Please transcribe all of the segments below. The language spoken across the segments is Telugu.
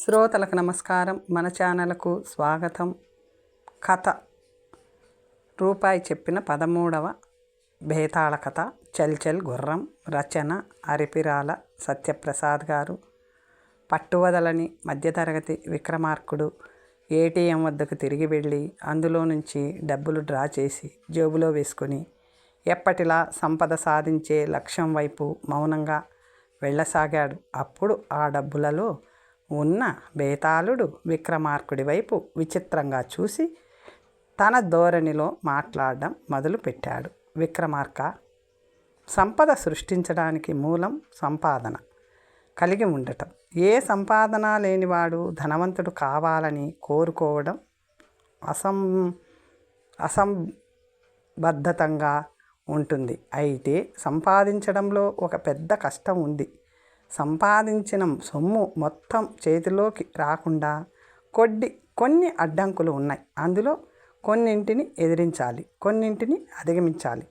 శ్రోతలకు నమస్కారం. మన ఛానల్కు స్వాగతం. కథ. రూపాయి చెప్పిన పదమూడవ భేతాళ కథ. చల్చల్ గుర్రం రచన అరిపిరాల సత్యప్రసాద్ గారు. పట్టువదలని మధ్యతరగతి విక్రమార్కుడు ఏటీఎం వద్దకు తిరిగి వెళ్ళి అందులో నుంచి డబ్బులు డ్రా చేసి జేబులో వేసుకొని ఎప్పటిలా సంపద సాధించే లక్ష్యం వైపు మౌనంగా వెళ్ళసాగాడు. అప్పుడు ఆ డబ్బులలో ఉన్న బేతాళుడు విక్రమార్కుడి వైపు విచిత్రంగా చూసి తన ధోరణిలో మాట్లాడడం మొదలుపెట్టాడు. విక్రమార్క సంపద సృష్టించడానికి మూలం సంపాదన కలిగి ఉండటం. ఏ సంపాదన లేనివాడు ధనవంతుడు కావాలని కోరుకోవడం అసం అసంబద్ధతంగా ఉంటుంది. అయితే సంపాదించడంలో ఒక పెద్ద కష్టం ఉంది. సంపాదించిన సొమ్ము మొత్తం చేతిలోకి రాకుండా కొద్ది కొన్ని అడ్డంకులు ఉన్నాయి. అందులో కొన్నింటిని ఎదిరించాలి కొన్నింటిని అధిగమించాలి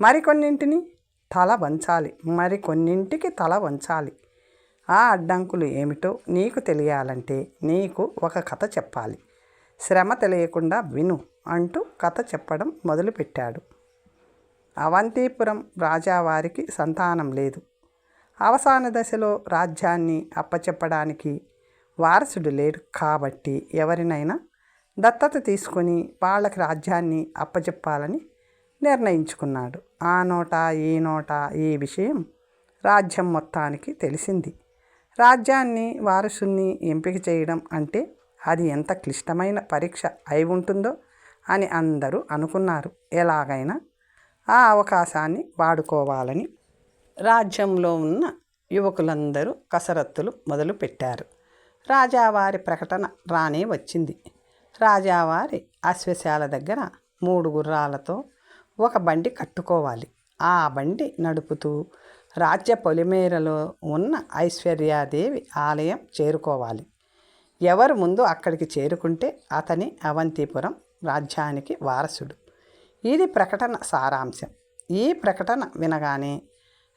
మరికొన్నింటిని తల వంచాలి మరి కొన్నింటికి తల వంచాలి. ఆ అడ్డంకులు ఏమిటో నీకు తెలియాలంటే నీకు ఒక కథ చెప్పాలి. శ్రమ తెలియకుండా విను అంటూ కథ చెప్పడం మొదలుపెట్టాడు. అవంతిపురం రాజావారికి సంతానం లేదు. అవసాన దశలో రాజ్యాన్ని అప్పచెప్పడానికి వారసుడు లేడు కాబట్టి ఎవరినైనా దత్తత తీసుకొని వాళ్ళకి రాజ్యాన్ని అప్పచెప్పాలని నిర్ణయించుకున్నాడు. ఆ నోట ఈ నోట ఈ విషయం రాజ్యం మొత్తానికి తెలిసింది. రాజ్యాన్ని వారసుని ఎంపిక చేయడం అంటే అది ఎంత క్లిష్టమైన పరీక్ష అయి ఉంటుందో అని అందరూ అనుకున్నారు. ఎలాగైనా ఆ అవకాశాన్ని వాడుకోవాలని రాజ్యంలో ఉన్న యువకులందరూ కసరత్తులు మొదలుపెట్టారు. రాజావారి ప్రకటన రానే వచ్చింది. రాజావారి అశ్వశాల దగ్గర మూడు గుర్రాలతో ఒక బండి కట్టుకోవాలి. ఆ బండి నడుపుతూ రాజ్య పొలిమేరలో ఉన్న ఐశ్వర్యాదేవి ఆలయం చేరుకోవాలి. ఎవరు ముందు అక్కడికి చేరుకుంటే అతని అవంతిపురం రాజ్యానికి వారసుడు. ఇది ప్రకటన సారాంశం. ఈ ప్రకటన వినగానే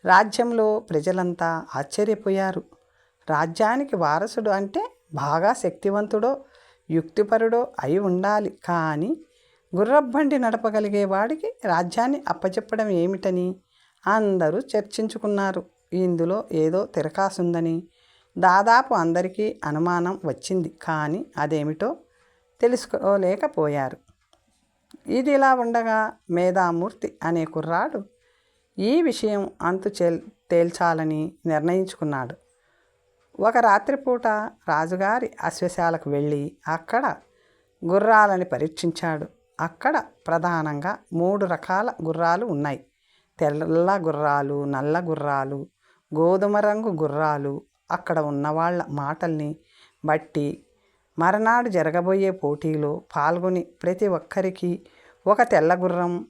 రాజ్యంలో ప్రజలంతా ఆశ్చర్యపోయారు. రాజ్యానికి వారసుడు అంటే బాగా శక్తివంతుడో యుక్తిపరుడో అయి ఉండాలి. కానీ గుర్రబండి నడపగలిగే వాడికి రాజ్యాన్ని అప్పచెప్పడం ఏమిటని అందరూ చర్చించుకున్నారు. ఇందులో ఏదో తిరకాసుందని దాదాపు అందరికీ అనుమానం వచ్చింది. కానీ అదేమిటో తెలుసుకోలేకపోయారు. ఇది ఇలా ఉండగా మేధామూర్తి అనే కుర్రాడు ఈ విషయం అంతు చేల్ తేల్చాలని నిర్ణయించుకున్నాడు. ఒక రాత్రిపూట రాజుగారి అశ్వశాలకు వెళ్ళి అక్కడ గుర్రాలని పరీక్షించాడు. అక్కడ ప్రధానంగా మూడు రకాల గుర్రాలు ఉన్నాయి. తెల్ల గుర్రాలు నల్ల గుర్రాలు గోధుమ రంగు గుర్రాలు. అక్కడ ఉన్నవాళ్ళ మాటల్ని బట్టి మరనాడు జరగబోయే పోటీలో పాల్గొని ప్రతి ఒక్కరికి ఒక తెల్ల గుర్రం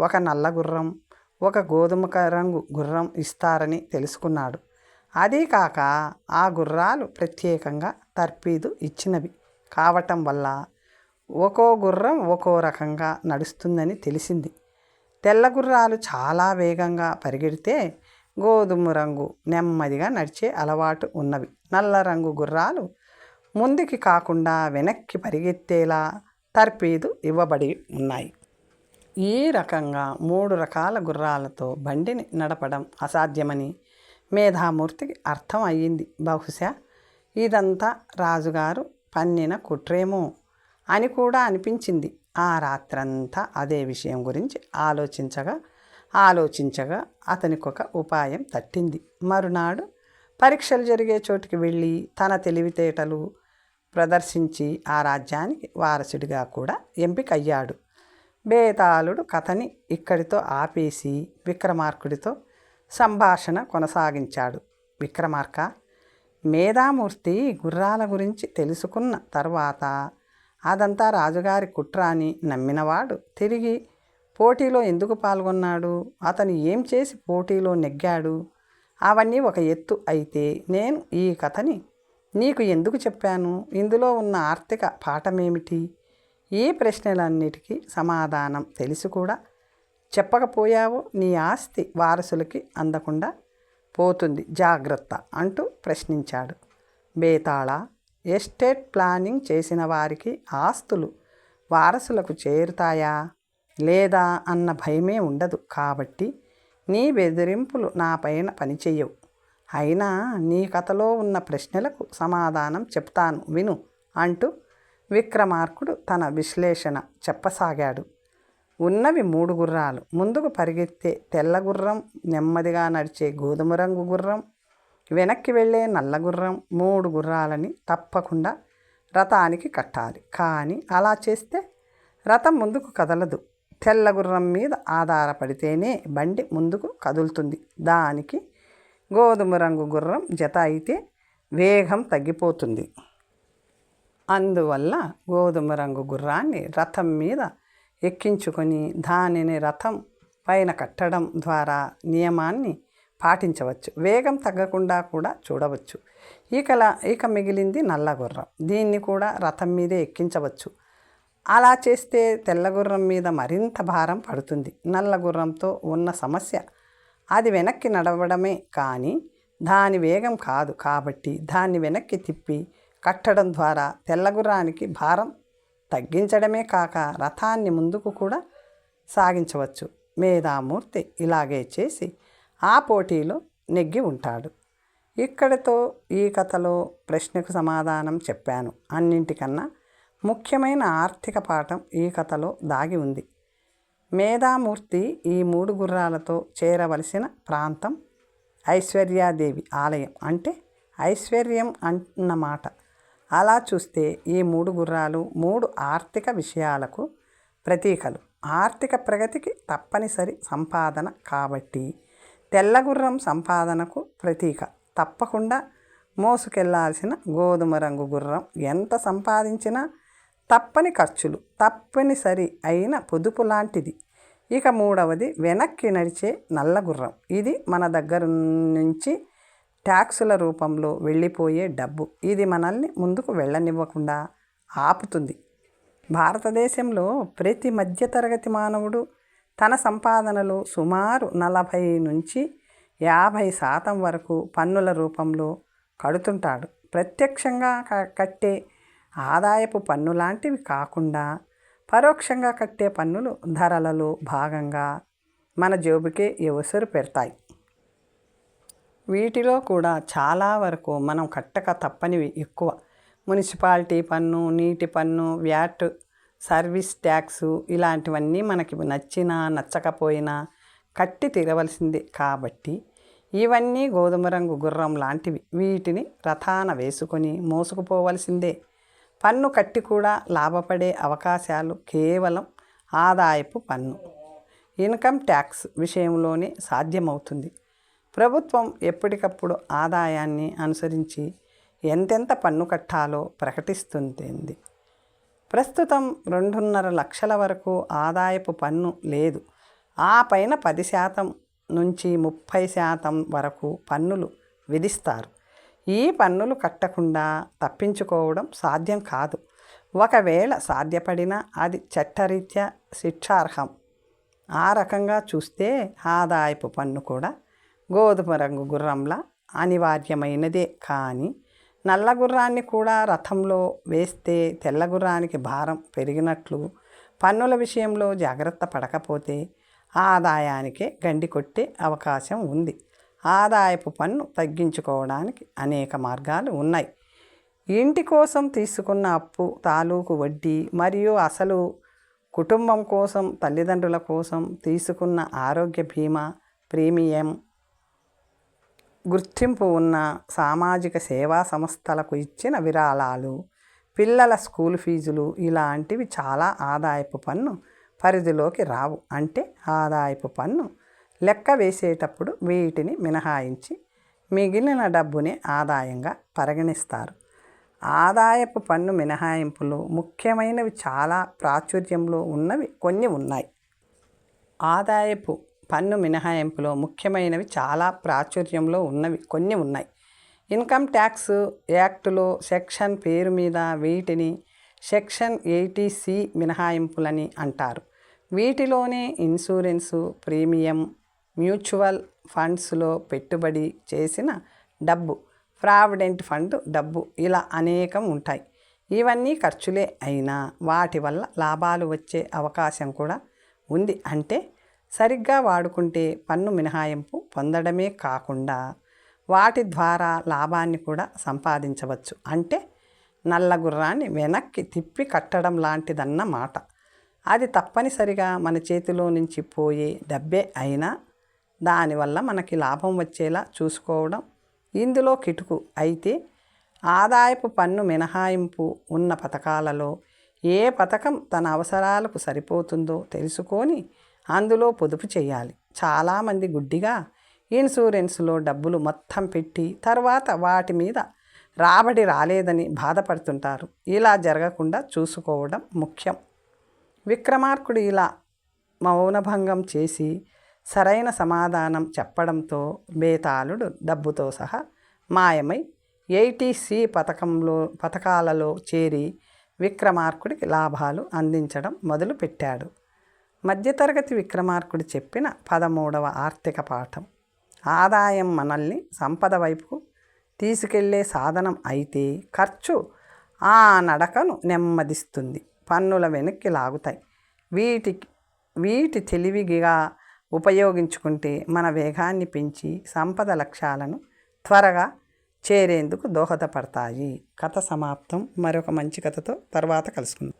ఒక నల్ల గుర్రం ఒక గోధుమ రంగు గుర్రం ఇస్తారని తెలుసుకున్నాడు. అదీ కాక ఆ గుర్రాలు ప్రత్యేకంగా తర్పీదు ఇచ్చినవి కావటం వల్ల ఒక్కో గుర్రం ఒక్కో రకంగా నడుస్తుందని తెలిసింది. తెల్ల గుర్రాలు చాలా వేగంగా పరిగెడితే గోధుమ రంగు నెమ్మదిగా నడిచే అలవాటు ఉన్నవి. నల్ల రంగు గుర్రాలు ముందుకి కాకుండా వెనక్కి పరిగెత్తేలా తర్పీదు ఇవ్వబడి ఉన్నాయి. ఈ రకంగా మూడు రకాల గుర్రాలతో బండిని నడపడం అసాధ్యమని మేధామూర్తికి అర్థం అయ్యింది. బహుశా ఇదంతా రాజుగారు పన్నిన కుట్రేమో అని కూడా అనిపించింది. ఆ రాత్రంతా అదే విషయం గురించి ఆలోచించగా ఆలోచించగా అతనికి ఒక ఉపాయం తట్టింది. మరునాడు పరీక్షలు జరిగే చోటుకి వెళ్ళి తన తెలివితేటలు ప్రదర్శించి ఆ రాజ్యానికి వారసుడిగా కూడా ఎంపికయ్యాడు. బేతాళుడు కథని ఇక్కడితో ఆపేసి విక్రమార్కుడితో సంభాషణ కొనసాగించాడు. విక్రమార్క మేధామూర్తి గుర్రాల గురించి తెలుసుకున్న తర్వాత అదంతా రాజుగారి కుట్ర అని నమ్మినవాడు తిరిగి పోటీలో ఎందుకు పాల్గొన్నాడు? అతను ఏం చేసి పోటీలో నెగ్గాడు? అవన్నీ ఒక ఎత్తు అయితే నేను ఈ కథని నీకు ఎందుకు చెప్పాను? ఇందులో ఉన్న ఆర్థిక పాఠమేమిటి? ఈ ప్రశ్నలన్నిటికీ సమాధానం తెలిసి కూడా చెప్పకపోయావో నీ ఆస్తి వారసులకి అందకుండా పోతుంది. జాగ్రత్త అంటూ ప్రశ్నించాడు. బేతాళ ఎస్టేట్ ప్లానింగ్ చేసిన వారికి ఆస్తులు వారసులకు చేరుతాయా? లేదా అన్న భయమే ఉండదు కాబట్టి నీ బెదిరింపులు నా పైన పనిచేయవు. అయినా నీ కథలో ఉన్న ప్రశ్నలకు సమాధానం చెప్తాను విను అంటూ విక్రమార్కుడు తన విశ్లేషణ చెప్పసాగాడు. ఉన్నవి మూడు గుర్రాలు. ముందుకు పరిగెత్తే తెల్ల గుర్రం నెమ్మదిగా నడిచే గోధుమ రంగు గుర్రం వెనక్కి వెళ్ళే నల్ల గుర్రం మూడు గుర్రాలని తప్పకుండా రథానికి కట్టాలి. కానీ అలా చేస్తే రథం ముందుకు కదలదు. తెల్ల గుర్రం మీద ఆధారపడితేనే బండి ముందుకు కదులుతుంది. దానికి గోధుమ రంగు గుర్రం జత అయితే వేగం తగ్గిపోతుంది. అందువల్ల గోధుమ రంగు గుర్రాన్ని రథం మీద ఎక్కించుకొని దానిని రథం పైన కట్టడం ద్వారా నియమాన్ని పాటించవచ్చు. వేగం తగ్గకుండా కూడా చూడవచ్చు. ఇకల ఇక మిగిలింది నల్ల గుర్రం. దీన్ని కూడా రథం మీదే ఎక్కించవచ్చు. అలా చేస్తే తెల్ల గుర్రం మీద మరింత భారం పడుతుంది. నల్ల గుర్రంతో ఉన్న సమస్య అది వెనక్కి నడవడమే కానీ దాని వేగం కాదు కాబట్టి దాన్ని వెనక్కి తిప్పి కట్టడం ద్వారా తెల్లగుర్రానికి భారం తగ్గించడమే కాక రథాన్ని ముందుకు కూడా సాగించవచ్చు. మేధామూర్తి ఇలాగే చేసి ఆ పోటీలో నెగ్గి ఉంటాడు. ఇక్కడితో ఈ కథలో ప్రశ్నకు సమాధానం చెప్పాను. అన్నింటికన్నా ముఖ్యమైన ఆర్థిక పాఠం ఈ కథలో దాగి ఉంది. మేధామూర్తి ఈ మూడు గుర్రాలతో చేరవలసిన ప్రాంతం ఐశ్వర్యాదేవి ఆలయం అంటే ఐశ్వర్యం అన్నమాట. అలా చూస్తే ఈ మూడు గుర్రాలు మూడు ఆర్థిక విషయాలకు ప్రతీకలు. ఆర్థిక ప్రగతికి తప్పనిసరి సంపాదన కాబట్టి తెల్లగుర్రం సంపాదనకు ప్రతీక. తప్పకుండా మోసుకెళ్ళాల్సిన గోధుమ రంగు గుర్రం ఎంత సంపాదించినా తప్పని ఖర్చులు తప్పనిసరి అయిన పొదుపు లాంటిది. ఇక మూడవది వెనక్కి నడిచే నల్ల గుర్రం. ఇది మన దగ్గర నుంచి ట్యాక్సుల రూపంలో వెళ్ళిపోయే డబ్బు. ఇది మనల్ని ముందుకు వెళ్ళనివ్వకుండా ఆపుతుంది. భారతదేశంలో ప్రతి మధ్యతరగతి మానవుడు తన సంపాదనలో సుమారు నలభై నుంచి యాభై శాతం వరకు పన్నుల రూపంలో కడుతుంటాడు. ప్రత్యక్షంగా కట్టే ఆదాయపు పన్ను లాంటివి కాకుండా పరోక్షంగా కట్టే పన్నులు ధరలలో భాగంగా మన జేబుకే ఎవసరు పెడతాయి. వీటిలో కూడా చాలా వరకు మనం కట్టక తప్పనివి ఎక్కువ. మున్సిపాలిటీ పన్ను నీటి పన్ను వ్యాట్ సర్వీస్ ట్యాక్స్ ఇలాంటివన్నీ మనకి నచ్చినా నచ్చకపోయినా కట్టి తీరవలసిందే. కాబట్టి ఇవన్నీ గోధుమ రంగు గుర్రం లాంటివి. వీటిని రథాన వేసుకొని మోసుకుపోవలసిందే. పన్ను కట్టి కూడా లాభపడే అవకాశాలు కేవలం ఆదాయపు పన్ను. ఇన్కమ్ ట్యాక్స్ విషయంలోనే సాధ్యమవుతుంది. ప్రభుత్వం ఎప్పటికప్పుడు ఆదాయాన్ని అనుసరించి ఎంతెంత పన్ను కట్టాలో ప్రకటిస్తుంది ప్రస్తుతం రెండున్నర లక్షల వరకు ఆదాయపు పన్ను లేదు. ఆ పైన పది శాతం నుంచి ముప్పై శాతం వరకు పన్నులు విధిస్తారు. ఈ పన్నులు కట్టకుండా తప్పించుకోవడం సాధ్యం కాదు. ఒకవేళ సాధ్యపడినా అది చట్టరీత్యా శిక్షార్హం. ఆ రకంగా చూస్తే ఆదాయపు పన్ను కూడా గోధుమ రంగు గుర్రంలా అనివార్యమైనదే కానీ నల్ల గుర్రాన్ని కూడా రథంలో వేస్తే తెల్ల గుర్రానికి భారం పెరిగినట్లు పన్నుల విషయంలో జాగ్రత్త పడకపోతే ఆదాయానికే గండి కొట్టే అవకాశం ఉంది. ఆదాయపు పన్ను తగ్గించుకోవడానికి అనేక మార్గాలు ఉన్నాయి. ఇంటి కోసం తీసుకున్న అప్పు తాలూకు వడ్డీ మరియు అసలు కుటుంబం కోసం తల్లిదండ్రుల కోసం తీసుకున్న ఆరోగ్య బీమా ప్రీమియం గుర్తింపు ఉన్న సామాజిక సేవా సంస్థలకు ఇచ్చిన విరాళాలు పిల్లల స్కూల్ ఫీజులు ఇలాంటివి చాలా ఆదాయపు పన్ను పరిధిలోకి రావు. అంటే ఆదాయపు పన్ను లెక్క వేసేటప్పుడు వీటిని మినహాయించి మిగిలిన డబ్బుని ఆదాయంగా పరిగణిస్తారు. ఆదాయపు పన్ను మినహాయింపులు ముఖ్యమైనవి చాలా ప్రాచుర్యంలో ఉన్నవి కొన్ని ఉన్నాయి. ఆదాయపు పన్ను మినహాయింపులో ముఖ్యమైనవి చాలా ప్రాచుర్యంలో ఉన్నవి కొన్ని ఉన్నాయి. ఇన్కమ్ ట్యాక్స్ యాక్టులో సెక్షన్ పేరు మీద వీటిని సెక్షన్ ఎయిటీ సి మినహాయింపులని అంటారు. వీటిలోనే ఇన్సూరెన్సు ప్రీమియం మ్యూచువల్ ఫండ్స్లో పెట్టుబడి చేసిన డబ్బు ప్రావిడెంట్ ఫండ్ డబ్బు ఇలా అనేకం ఉంటాయి. ఇవన్నీ ఖర్చులే అయినా వాటి వల్ల లాభాలు వచ్చే అవకాశం కూడా ఉంది. అంటే సరిగ్గా వాడుకుంటే పన్ను మినహాయింపు పొందడమే కాకుండా వాటి ద్వారా లాభాన్ని కూడా సంపాదించవచ్చు. అంటే నల్ల గుర్రాన్ని వెనక్కి తిప్పి కట్టడం లాంటిదన్నమాట. అది తప్పనిసరిగా మన చేతిలో నుంచి పోయే డబ్బే అయినా దానివల్ల మనకి లాభం వచ్చేలా చూసుకోవడం ఇందులో కిటుకు. అయితే ఆదాయపు పన్ను మినహాయింపు ఉన్న పథకాలలో ఏ పథకం తన అవసరాలకు సరిపోతుందో తెలుసుకొని అందులో పొదుపు చేయాలి. చాలామంది గుడ్డిగా ఇన్సూరెన్స్లో డబ్బులు మొత్తం పెట్టి తర్వాత వాటి మీద రాబడి రాలేదని బాధపడుతుంటారు. ఇలా జరగకుండా చూసుకోవడం ముఖ్యం. విక్రమార్కుడు ఇలా మౌనభంగం చేసి సరైన సమాధానం చెప్పడంతో బేతాళుడు డబ్బుతో సహా మాయమై ఎయిటీసీ పథకంలో పథకాలలో చేరి విక్రమార్కుడికి లాభాలు అందించడం మొదలుపెట్టాడు. మధ్యతరగతి విక్రమార్కుడు చెప్పిన పదమూడవ ఆర్థిక పాఠం. ఆదాయం మనల్ని సంపద వైపు తీసుకెళ్ళే సాధనం అయితే ఖర్చు ఆ నడకను నెమ్మదిస్తుంది. పన్నుల వెనక్కి లాగుతాయి. వీటికి వీటి తెలివిగా ఉపయోగించుకుంటే మన వేగాన్ని పెంచి సంపద లక్ష్యాలను త్వరగా చేరేందుకు దోహదపడతాయి. కథ సమాప్తం. మరొక మంచి కథతో తర్వాత కలుసుకుందాం.